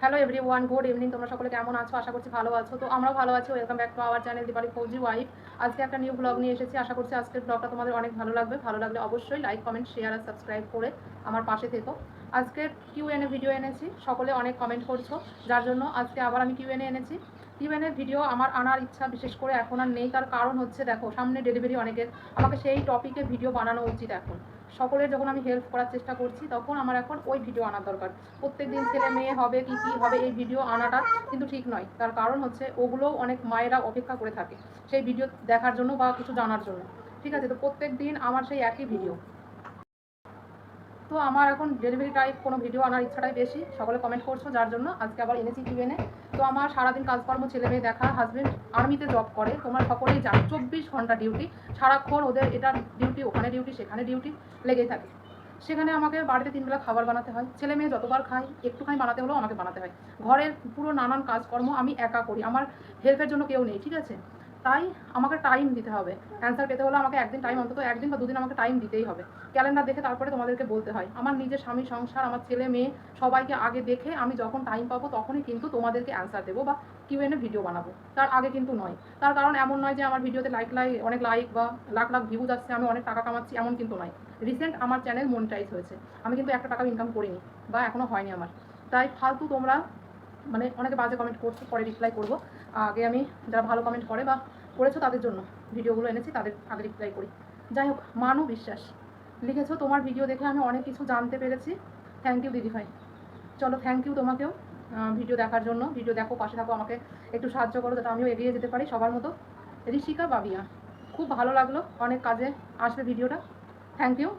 Hello everyone good evening তোমরা সকলে কেমন আছো? আশা করছি ভালো আছো। তো আমরাও ভালো আছি। Welcome back to our channel Deepali Fauji wife আজকে একটা নিউ ব্লগ নিয়ে এসেছি। আশা করছি আজকের ব্লগটা তোমাদের অনেক ভালো লাগবে। ভালো লাগলে অবশ্যই লাইক কমেন্ট শেয়ার আর সাবস্ক্রাইব করে আমার পাশে থেকো। আজকে কিউ এনে ভিডিও এনেছি। সকলে অনেক কমেন্ট করছ। যার জন্য আজকে আবার আমি কিউ এনে এনেছি। কিউ এনে ভিডিও আমার আনার ইচ্ছা বিশেষ করে এখন আর নেই। তার কারণ হচ্ছে, দেখো, সামনে ডেলিভারি অনেকের। আমাকে সেই টপিকে ভিডিও বানানো উচিত এখন। সকলের যখন আমি হেল্প করার চেষ্টা করছি তখন আমার এখন ওই ভিডিও আনার দরকার প্রত্যেক দিন ছেলে মেয়ে হবে কি কি হবে এই ভিডিও আনাটা কিন্তু ঠিক নয় তার কারণ হচ্ছে ওগুলোও অনেক মায়েরা অপেক্ষা করে থাকে সেই ভিডিও দেখার জন্য বা কিছু জানার জন্য ঠিক আছে তো প্রত্যেক দিন আমার সেই একই ভিডিও তো আমার এখন ডেলিভারি টাইপ কোনো ভিডিও আনার ইচ্ছাটাই বেশি সকলে কমেন্ট করছ যার জন্য আজকে আবার এনেছি কিউ এনে তো আমার সারাদিন কাজকর্ম ছেলে মেয়ে দেখা হাজব্যান্ড আর্মিতে জব করে। তোমার সকলেই জানো, চব্বিশ ঘণ্টা ডিউটি সারাক্ষণ ওদের এটা ডিউটি ওখানে ডিউটি সেখানে ডিউটি লেগেই থাকে। সেখানে আমাকে বাড়িতে তিনবেলা খাবার বানাতে হয়। ছেলে মেয়ে যতবার খাই একটুখানি বানাতে হলেও আমাকে বানাতে হয়। ঘরের পুরো নানান কাজকর্ম আমি একা করি। আমার হেল্পের জন্য কেউ নেই, ঠিক আছে? তাই আমাকে টাইম দিতে হবে। অ্যান্সার পেতে হলে আমাকে একদিন টাইম অন্তত একদিন বা দুদিন আমাকে টাইম দিতেই হবে। ক্যালেন্ডার দেখে তারপরে তোমাদেরকে বলতে হয়। আমার নিজের স্বামী, সংসার, আমার ছেলে, মেয়ে সবাইকে আগে দেখে আমি যখন টাইম পাবো তখনই কিন্তু তোমাদেরকে অ্যান্সার দেবো বা কিউ এনে ভিডিও বানাবো। তার আগে কিন্তু নয়। তার কারণ এমন নয় যে আমার ভিডিওতে লাইক লাইক অনেক লাইক বা লাখ লাখ ভিউজ আসছে, আমি অনেক টাকা কামাচ্ছি, এমন কিন্তু নয়। রিসেন্ট আমার চ্যানেল মনিটাইজ হয়েছে। আমি কিন্তু একটা টাকা ইনকাম করিনি বা এখনও হয়নি আমার। তাই ফালতু তোমরা মানে অনেকে বাজে কমেন্ট করছ, পরে রিপ্লাই করব। আগে আমি যারা ভালো কমেন্ট করে বা করেছ তাদের জন্য ভিডিওগুলো এনেছি, তাদের আগে রিপ্লাই করি। যাই হোক, মানু বিশ্বাস। লিখেছো তোমার ভিডিও দেখে আমি অনেক কিছু জানতে পেরেছি। থ্যাংক ইউ দিদি ভাই চলো থ্যাংক ইউ তোমাকেও ভিডিও দেখার জন্য। ভিডিও দেখো, পাশে থাকো, আমাকে একটু সাহায্য করো যাতে আমিও এগিয়ে যেতে পারি সবার মতো। ঋষিকা বাবিয়া, খুব ভালো লাগল অনেক কাজে আসবে ভিডিওটা থ্যাংক ইউ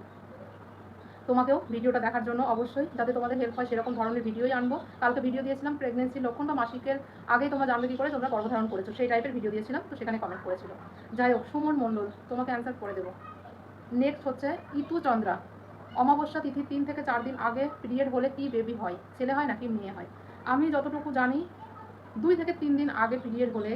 তোমাকেও ভিডিওটা দেখার জন্য অবশ্যই, যাতে তোমাদের হেল্প হয় সেরকম ধরনের ভিডিওই আনব। কালকে ভিডিও দিয়েছিলাম প্রেগনেন্সির লক্ষণ বা মাসিকের, আগেই তোমরা জানবে কী করে, তোমরা গর্ভধারণ করেছ, সেই টাইপের ভিডিও দিয়েছিলাম, তো সেখানে কমেন্ট করেছিল। যাই হোক, সুমন মণ্ডল, তোমাকে অ্যান্সার করে দেবো। নেক্সট হচ্ছে ইতু চন্দ্রা। অমাবস্যা তিথি তিন থেকে চার দিন আগে পিরিয়ড হলে কি বেবি হয়? ছেলে হয় নাকি মেয়ে হয়? আমি যতটুকু জানি, দুই থেকে তিন দিন আগে পিরিয়ড হলে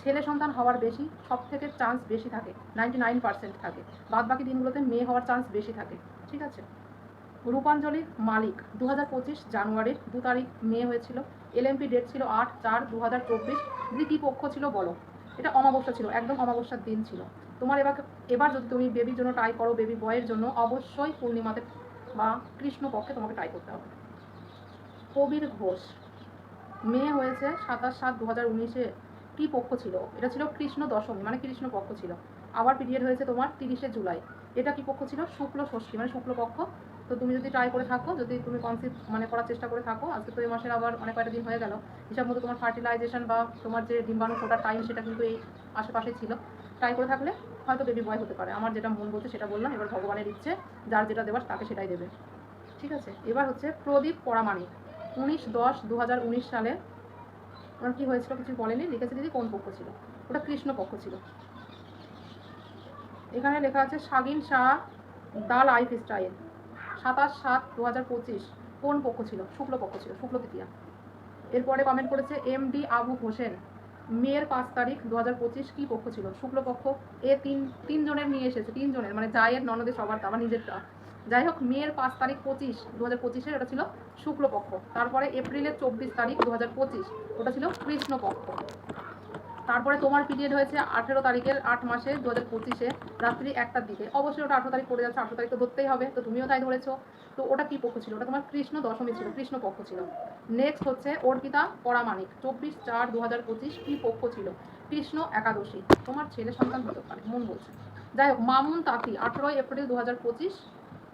ছেলে সন্তান হওয়ার বেশি সব থেকে চান্স বেশি থাকে নাইনটি নাইন পার্সেন্ট থাকে। বাদ বাকি দিনগুলোতে মেয়ে হওয়ার চান্স বেশি থাকে, ঠিক আছে? রূপাঞ্জলি মালিক দু হাজার পঁচিশ জানুয়ারির দু তারিখ মেয়ে হয়েছিল। এলএমপি ডেট ছিল আট চার দু হাজার চব্বিশ। যদি কী পক্ষ ছিল বলো। এটা অমাবস্যা ছিল, একদম অমাবস্যার দিন ছিল। তোমার এবার এবার যদি তুমি বেবির জন্য ট্রাই করো বেবি বয়ের জন্য, অবশ্যই পূর্ণিমাতে বা কৃষ্ণ পক্ষে তোমাকে ট্রাই করতে হবে। কবির ঘোষ মেয়ে হয়েছে সাতাশ সাত দু হাজার উনিশে। কী পক্ষ ছিল? এটা ছিল কৃষ্ণ দশমী মানে কৃষ্ণ পক্ষ ছিল। আবার পিরিয়ড হয়েছে তোমার তিরিশে জুলাই। এটা কি পক্ষ ছিল? শুক্ল ষষ্ঠী মানে শুক্ল পক্ষ তো তুমি যদি ট্রাই করে থাকো, যদি তুমি কনসিভ মানে করার চেষ্টা করে থাকো, আজকে তো এই মাসের আবার অনেক কয়টা দিন হয়ে গেল, হিসাব মতো তোমার ফার্টিলাইজেশন বা তোমার যে ডিম্বাণু ফোটার টাইম সেটা কিন্তু এই আশেপাশে ছিল। ট্রাই করে থাকলে হয়তো বেবি বয় হতে পারে। আমার যেটা মন বলছে সেটা বললাম, এবার ভগবানের ইচ্ছে, যার যেটা দেওয়ার তাকে সেটাই দেবে। ঠিক আছে? এবার হচ্ছে প্রদীপ পরামানিক উনিশ দশ দু হাজার উনিশ সালে ওনার কী হয়েছিল কিছু বলেনি, লিখেছে দিদি কোন পক্ষ ছিল? ওটা কৃষ্ণ পক্ষ ছিল। এখানে লেখা আছে, Shagin Shah the lifestyle সাতাশ সাত দু হাজার পঁচিশ কোন পক্ষ ছিল? শুক্ল পক্ষ ছিল, শুক্ল তৃতীয়া। এরপরে কমেন্ট করেছে এম ডি আবু হোসেন। মেয়ের পাঁচ তারিখ দু হাজার পঁচিশ কী পক্ষ ছিল? শুক্লপক্ষ এ তিন, তিনজনের নিয়ে এসেছে, তিনজনের মানে জায়ের, ননদের, সবার তা আমার নিজেরটা। যাই হোক, মেয়ের পাঁচ তারিখ পঁচিশ দু হাজার পঁচিশের, ওটা ছিল শুক্লপক্ষ তারপরে এপ্রিলের চব্বিশ তারিখ দু হাজার পঁচিশ, ওটা ছিল কৃষ্ণপক্ষ তারপরে তোমার পিরিয়ড হয়েছে আঠেরো তারিখের আট মাসে দু হাজার পঁচিশে, রাত্রি একটার দিকে। অবশ্যই ওটা আঠেরো তারিখ পড়ে যাচ্ছে, আঠেরো তারিখ তো ধরতেই হবে। তো তুমিও তাই ধরেছো। তো ওটা কী পক্ষ ছিল? ওটা তোমার কৃষ্ণ দশমী ছিল, কৃষ্ণ পক্ষ ছিল। নেক্সট হচ্ছে অর্পিতা পরামানিক চব্বিশ চার দু হাজার পঁচিশ কী পক্ষ ছিল? কৃষ্ণ একাদশী। তোমার ছেলে সন্তান হতে পারে, মন বলছে। যাই হোক, মামুন তাঁতি আঠেরোই এপ্রিল দু হাজার পঁচিশ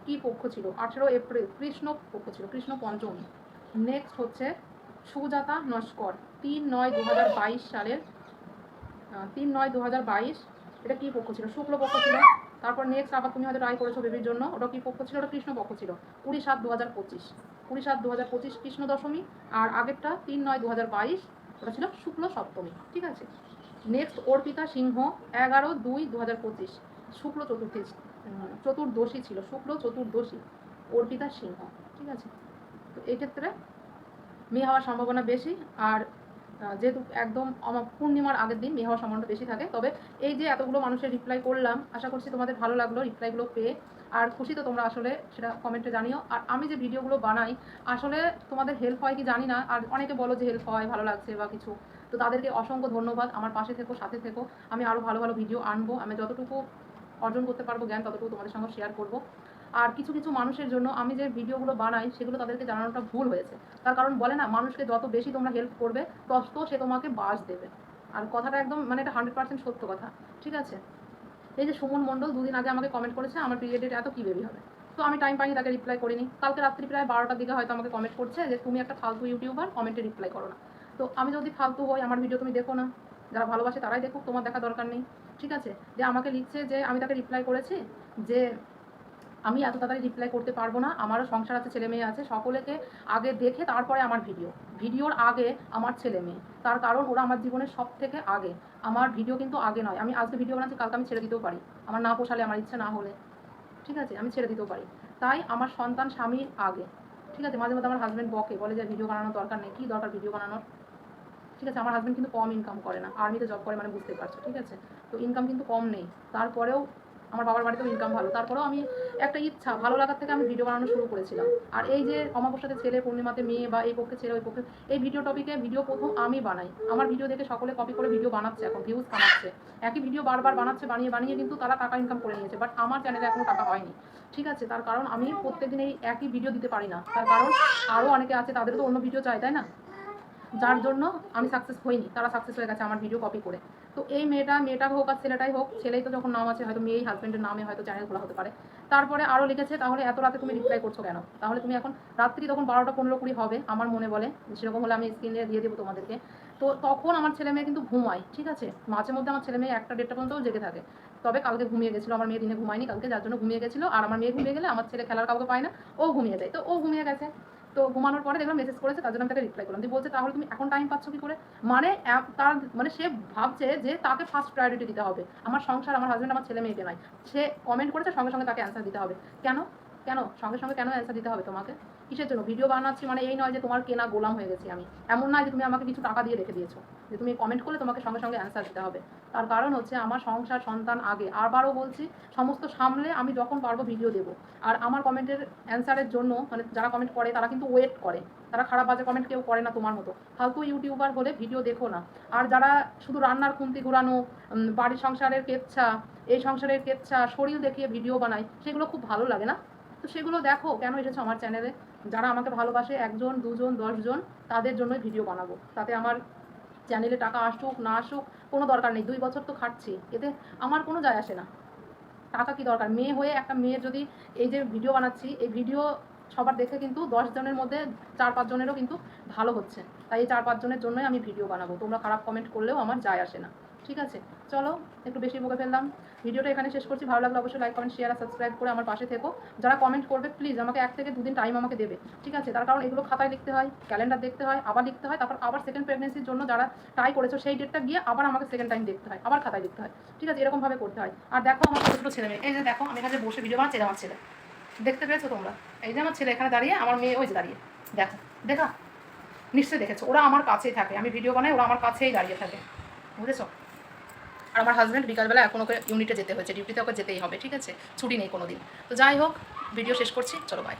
কী পক্ষ ছিল? আঠেরো এপ্রিল, কৃষ্ণ পক্ষ ছিল, কৃষ্ণ পঞ্চমী। নেক্সট হচ্ছে সুজাতা নস্কর, তিন নয় দু হাজার বাইশ সালের তিন নয় দু হাজার বাইশ, এটা কী পক্ষ ছিল? শুক্ল পক্ষ ছিল। তারপর নেক্সট আবার তুমি হয়তো ট্রাই করেছ বেবির জন্য। ওটা কী পক্ষ ছিল? ওটা কৃষ্ণ পক্ষ ছিল। কুড়ি সাত দু হাজার পঁচিশ। কুড়ি সাত দু হাজার পঁচিশ কৃষ্ণ দশমী। আর আগেরটা তিন নয় দু হাজার বাইশ, ওটা ছিল শুক্ল সপ্তমী। ঠিক আছে? নেক্সট অর্পিতা সিংহ, এগারো দুই দু হাজার পঁচিশ। শুক্ল চতুর্থী চতুর্দশী ছিল। শুক্ল চতুর্দশী, অর্পিতা সিংহ। ঠিক আছে? তো এক্ষেত্রে, মেয়ে হওয়ার সম্ভাবনা বেশি। আর যেহেতু একদম পূর্ণিমার আগের দিন মেয়ে হওয়ার বেশি থাকে, তবে এই যে এতগুলো মানুষের রিপ্লাই করলাম, আশা করছি তোমাদের ভালো লাগল রিপ্লাইগুলো পেয়ে। আর খুশি তো তোমরা আসলে, সেটা কমেন্টে জানিও। আর আমি যে ভিডিওগুলো বানাই, আসলে তোমাদের হেল্প হয় কি জানি না, আর অনেকে বলো যে হেল্প হয়, ভালো লাগছে বা কিছু। তো তাদেরকে অসংখ্য ধন্যবাদ, আমার পাশে থেকো, সাথে থেকো। আমি আরও ভালো ভালো ভিডিও আনব, আমি যতটুকু অর্জন করতে পারব জ্ঞান, ততটুকু তোমাদের সঙ্গে শেয়ার করব। আর কিছু কিছু মানুষের জন্য আমি যে ভিডিওগুলো বানাই, সেগুলো তাদেরকে জানানোটা ভুল হয়েছে। তার কারণ বলে না, মানুষকে যত বেশি তোমরা হেল্প করবে, তত সে তোমাকে বাস দেবে। আর কথাটা একদম মানে এটা হান্ড্রেড পার্সেন্ট সত্য কথা। ঠিক আছে? এই যে সুমন মণ্ডল দুদিন আগে আমাকে কমেন্ট করেছে, আমার পিরিয়ডের এত, কী বেবি হবে? তো আমি টাইম পাইনি তাকে রিপ্লাই করিনি। কালকে রাত্রি প্রায় বারোটার দিকে হয়তো আমাকে কমেন্ট করছে যে, তুমি একটা ফালতু ইউটিউবার কমেন্টে রিপ্লাই করো না। তো আমি যদি ফালতু হই, আমার ভিডিও তুমি দেখো না। যারা ভালোবাসে তারাই দেখুক, তোমার দেখা দরকার নেই। ঠিক আছে? যে আমাকে লিখছে যে, আমি তাকে রিপ্লাই করেছি যে আমি এত তাড়াতাড়ি রিপ্লাই করতে পারব না। আমারও সংসার আছে, ছেলে মেয়ে আছে, সকলেকে আগে দেখে তারপরে আমার ভিডিও ভিডিওর আগে আমার ছেলে মেয়ে। তার কারণ ওরা আমার জীবনের সব থেকে আগে। আমার ভিডিও কিন্তু আগে নয়। আমি আজকে ভিডিও বানাচ্ছি, কালকে আমি ছেড়ে দিতেও পারি। আমার না পোষালে, আমার ইচ্ছা না হলে। ঠিক আছে? আমি ছেড়ে দিতেও পারি। তাই আমার সন্তান স্বামী আগে। ঠিক আছে? মাঝে মাঝে আমার হাজব্যান্ড বকে, বলে যে ভিডিও বানানোর দরকার নেই। কী দরকার ভিডিও বানানোর? ঠিক আছে? আমার হাজব্যান্ড কিন্তু কম ইনকাম করে না। আর্মিতে জব করে মানে বুঝতে পারছ। ঠিক আছে? তো ইনকাম কিন্তু কম নেই। তারপরেও আমার বাবার বাড়িতেও ইনকাম ভালো। তারপরেও আমি একটা ইচ্ছা, ভালো লাগার থেকে আমি ভিডিও বানানো শুরু করেছিলাম। আর এই যে অমাবস্যাতে ছেলে, পূর্ণিমাতে মেয়ে বা এই পক্ষে ছেলে, ওই পক্ষে, এই ভিডিও টপিকে ভিডিও প্রথম আমি বানাই। আমার ভিডিও দেখে সকলে কপি করে ভিডিও বানাচ্ছে এখন ভিউজ কামাচ্ছে। একই ভিডিও বারবার বানাচ্ছে, বানিয়ে বানিয়ে কিন্তু তারা টাকা ইনকাম করে নিয়েছে বাট আমার চ্যানেলে এখনও টাকা হয়নি। ঠিক আছে, তার কারণ আমি প্রত্যেকদিন এই একই ভিডিও দিতে পারি না। তার কারণ আরও অনেকে আছে তাদের তো অন্য ভিডিও চাই, তাই না? যার জন্য আমি সাকসেস হইনি। তারা সাকসেস হয়ে গেছে আমার ভিডিও কপি করে। তো এই মেয়েটা মেয়েটা হোক আর ছেলেটাই হোক, ছেলেই তো যখন নাম আছে, হয়তো মেয়েই হাজব্যান্ডের নামে হয়তো চ্যানেল খোলা হতে পারে। তারপরে আরও লিখেছে, তাহলে এত রাতে তুমি রিপ্লাই করছ কেন? তাহলে তুমি এখন রাত্রি তখন বারোটা পনেরো কুড়ি হবে, আমার মনে বলে, সেরকম হলে আমি স্ক্রিনে দিয়ে দেবো তোমাদেরকে। তো তখন আমার ছেলে মেয়ে কিন্তু ঘুমায়, ঠিক আছে? মাঝে মধ্যে আমার ছেলে মেয়ে একটা দেড়টা পর্যন্ত জেগে থাকে। তবে কালকে ঘুমিয়ে গেছিল, আমার মেয়ে দিনে ঘুমায়নি, কালকে যার জন্য ঘুমিয়ে গেছিল, আর আমার মেয়ে ঘুমিয়ে গেলে আমার ছেলে খেলার কাউকে পায় না, ও ঘুমিয়ে যায়। তো ও ঘুমিয়ে গেছে। তো ঘুমানোর পরে দেখলাম মেসেজ করেছে, তার জন্য আমি তাকে রিপ্লাই করলাম। দিয়ে বলছে, তাহলে তুমি এখন টাইম পাচ্ছ কি করে? মানে তার মানে সে ভাবছে যে তাকে ফার্স্ট প্রায়োরিটি দিতে হবে। আমার সংসার, আমার হাজব্যান্ড আমার ছেলে, মেয়েকে নয়। সে কমেন্ট করেছে, সঙ্গে সঙ্গে তাকে অ্যান্সার দিতে হবে। কেন? কেন? সঙ্গে সঙ্গে কেন অ্যান্সার দিতে হবে তোমাকে? কিসের জন্য? ভিডিও বানাচ্ছি মানে এই নয় যে তোমার কেনা গোলাম হয়ে গেছি আমি। এমন নয় যে তুমি আমাকে কিছু টাকা দিয়ে রেখে দিয়েছ, যে তুমি কমেন্ট করলে তোমাকে সঙ্গে সঙ্গে অ্যান্সার দিতে হবে। তার কারণ হচ্ছে আমার সংসার, সন্তান আগে। আবারও বলছি, সমস্ত সামলে আমি যখন পারব ভিডিও দেবো। আর আমার কমেন্টের অ্যান্সারের জন্য মানে যারা কমেন্ট করে, তারা কিন্তু ওয়েট করে। তারা খারাপ বাজে কমেন্ট কেউ করে না তোমার মতো। ফালতু ইউটিউবার হলে ভিডিও দেখো না। আর যারা শুধু রান্নার খুন্তি ঘুরানো বাড়ির সংসারের কেচ্ছা, এই সংসারের কেচ্ছা, শরীর দেখিয়ে ভিডিও বানায়, সেগুলো খুব ভালো লাগে না? তো সেগুলো দেখো কেন এসেছ আমার চ্যানেলে যারা আমাকে ভালোবাসে, একজন, দুজন, দশজন, তাদের জন্যই ভিডিও বানাবো। তাতে আমার চ্যানেলে টাকা আসুক, না আসুক, কোনো দরকার নেই। দুই বছর তো খাটছি, এতে আমার কোনো যায় আসে না। টাকা কি দরকার? মেয়ে হয়ে একটা মেয়ে যদি এই যে ভিডিও বানাচ্ছি, এই ভিডিও সবার দেখে কিন্তু দশ জনের মধ্যে চার পাঁচ জনেরও কিন্তু ভালো হচ্ছে। তাই এই চার পাঁচ জনের জন্যই আমি ভিডিও বানাবো। তোমরা খারাপ কমেন্ট করলেও আমার যায় আসে না। ঠিক আছে, চলো একটু বেশি বকে ফেললাম। ভিডিওটা এখানে শেষ করছি, ভালো লাগলে অবশ্যই লাইক কমেন্ট শেয়ার আর সাবস্ক্রাইব করে আমার পাশে থেকো। যারা কমেন্ট করবে প্লিজ আমাকে এক থেকে দুদিন টাইম আমাকে দেবে, ঠিক আছে? তার কারণ এগুলো খাতায় লিখতে হয় ক্যালেন্ডার দেখতে হয়, আবার লিখতে হয়, তারপর আবার সেকেন্ড প্রেগনেন্সির জন্য যারা ট্রাই করেছ, সেই ডেটটা গিয়ে আবার আমাকে সেকেন্ড টাইম দেখতে হয়, আবার খাতায় লিখতে হয়, ঠিক আছে? এরকমভাবে করতে হয়। আর দেখো আমার ছোটো ছোটো ছেলে মেয়ে, এই যে দেখো, আমি এখানে বসে ভিডিও বানাচ্ছি আমার ছেলে, দেখতে পেয়েছ তোমরা? এই যে আমার ছেলে এখানে দাঁড়িয়ে, আমার মেয়ে ওই যে দাঁড়িয়ে, দেখো, দেখা? নিশ্চয়ই দেখেছ, ওরা আমার কাছেই থাকে, আমি ভিডিও বানাই, ওরা আমার কাছেই দাঁড়িয়ে থাকে, বুঝেছ? আর আমার হাজব্যান্ড বিকালবেলা এখন ওকে ইউনিটে যেতে হয়েছে ডিউটিতে ওকে যেতেই হবে, ঠিক আছে? ছুটি নেই কোনো দিন তো যাই হোক ভিডিও শেষ করছি, চলো বাই